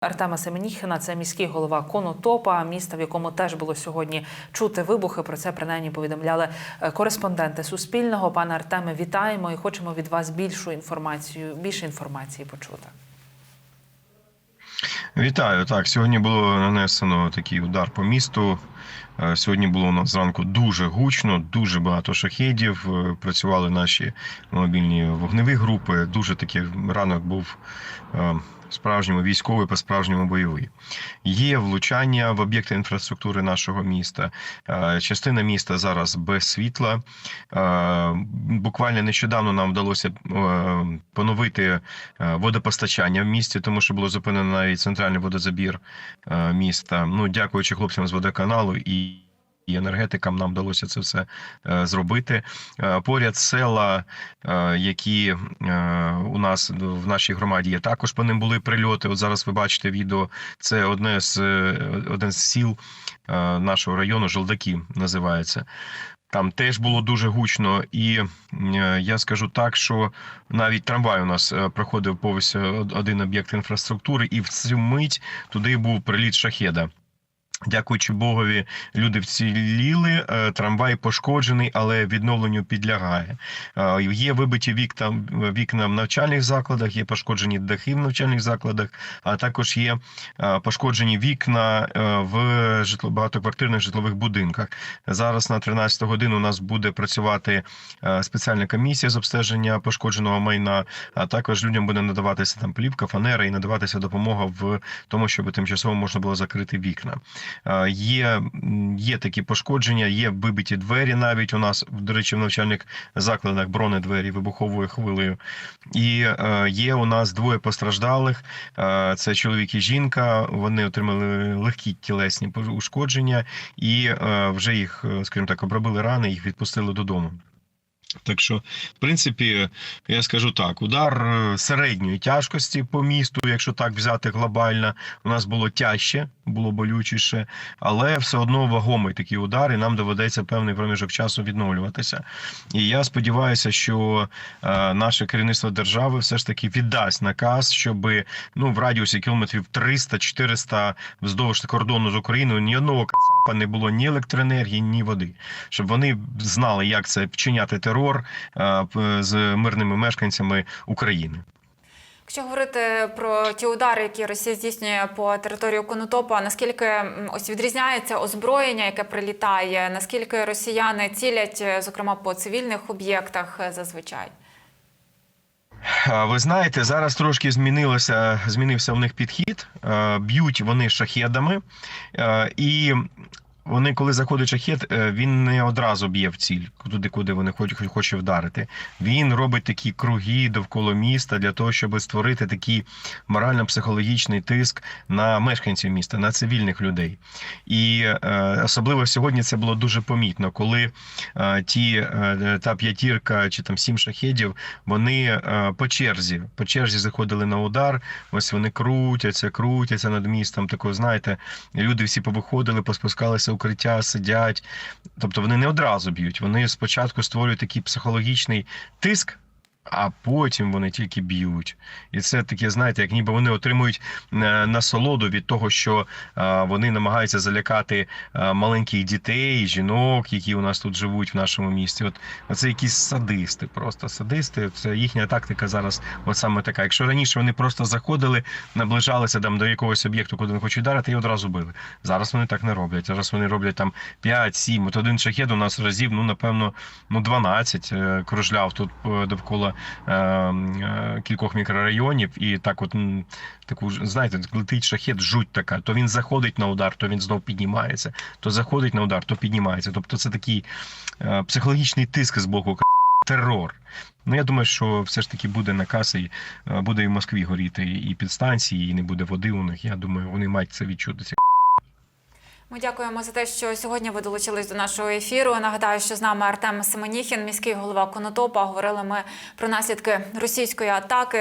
Артема Семеніхіна, це міський голова Конотопа, міста, в якому теж було сьогодні чути вибухи. Про це принаймні повідомляли е, кореспонденти Суспільного. Пане Артеме, вітаємо і хочемо від вас більшу інформацію, більше інформації почути. Вітаю. Так, сьогодні було нанесено такий удар по місту. Е, Сьогодні було у нас зранку дуже гучно, дуже багато шахедів. Е, Працювали наші мобільні вогневі групи. Дуже такий ранок був е, справжньому військовий, по-справжньому бойовий. Є влучання в об'єкти інфраструктури нашого міста. Частина міста зараз без світла. Буквально нещодавно нам вдалося поновити водопостачання в місті, тому що було зупинено навіть центральний водозабір е, міста. Ну, дякуючи хлопцям з водоканалу і. І енергетикам нам вдалося це все е, зробити. Е, Поряд села, які у нас в нашій громаді є, також по ним були прильоти. От зараз ви бачите відео. Це одне з один з сіл нашого району, Жолдаки називається. Там теж було дуже гучно, і е, я скажу так, що навіть трамвай у нас е, проходив повз один об'єкт інфраструктури, і в цю мить туди був приліт шахеда. Дякуючи Богові, люди вціліли, е, трамвай пошкоджений, але відновленню підлягає. Е, Є вибиті вікна, вікна в навчальних закладах, є пошкоджені дахи в навчальних закладах, а також є е, пошкоджені вікна в житло, багатоквартирних житлових будинках. Зараз на 13 годину у нас буде працювати спеціальна комісія з обстеження пошкодженого майна, а також людям буде надаватися там плівка, фанера і надаватися допомога в тому, щоб тимчасово можна було закрити вікна. Е, Є, є такі пошкодження, є вибиті двері навіть у нас, до речі, в навчальних закладах бронедвері вибуховою хвилею. І е, є у нас двоє постраждалих. Е, Це чоловік і жінка. Вони отримали легкі тілесні ушкодження, і вже їх, скажімо так, обробили рани, їх відпустили додому. Так що, в принципі, я скажу так: удар е, середньої тяжкості по місту, якщо так взяти глобально, у нас було тяжче, було болючіше, але все одно вагомий такий удар, і нам доведеться певний проміжок часу відновлюватися. І я сподіваюся, що е, наше керівництво держави все ж таки віддасть наказ, щоб ну в радіусі кілометрів 300-400 вздовж кордону з Україною ні одного кацапа не було ні електроенергії, ні води, щоб вони знали, як це вчиняти терор е, з мирними мешканцями України. Якщо говорити про ті удари, які Росія здійснює по території Конотопа, наскільки ось відрізняється озброєння, яке прилітає, наскільки росіяни цілять, е, зокрема по цивільних об'єктах е, зазвичай? Ви знаєте, зараз трошки змінилося, змінився в них підхід. Б'ють вони шахедами, і вони, коли заходить шахет, е, він не одразу б'є в ціль, туди, куди вони хочуть хоче вдарити. Він робить такі круги довкола міста для того, щоб створити такий морально-психологічний тиск на мешканців міста, на цивільних людей. І е, особливо сьогодні це було дуже помітно, коли е, ті та п'ятірка чи там сім шахедів, вони по черзі, по черзі заходили на удар. Ось вони крутяться, крутяться над містом. Такого, знаєте, люди всі повиходили, поспускалися в укриття, сидять. Тобто вони не одразу б'ють. Вони спочатку створюють такий психологічний тиск. А потім вони тільки б'ють, і це таке, знаєте, як ніби вони отримують е, насолоду від того, що е, вони намагаються залякати е, маленьких дітей, жінок, які у нас тут живуть в нашому місті. От це якісь садисти, просто садисти. Це їхня тактика зараз. От саме така. Якщо раніше вони просто заходили, наближалися там до якогось об'єкту, куди вони хочуть вдарити, і одразу били. Зараз вони так не роблять. Зараз вони роблять там 5-7. От один шахет у нас разів, ну напевно, ну 12 е, кружляв тут довкола е, е, кількох мікрорайонів, і так, от таку знаєте, летить шахет, жуть така. То він заходить на удар, то він знов піднімається, то заходить на удар, то піднімається. Тобто це такий е, психологічний тиск з боку терор. Ну я думаю, що все ж таки буде наказ, і е, буде і в Москві горіти, і підстанції, і не буде води у них. Я думаю, вони мають це відчути. Ми дякуємо за те, що сьогодні ви долучились до нашого ефіру. Нагадаю, що з нами Артем Семеніхін, міський голова Конотопа. Говорили ми про наслідки російської атаки.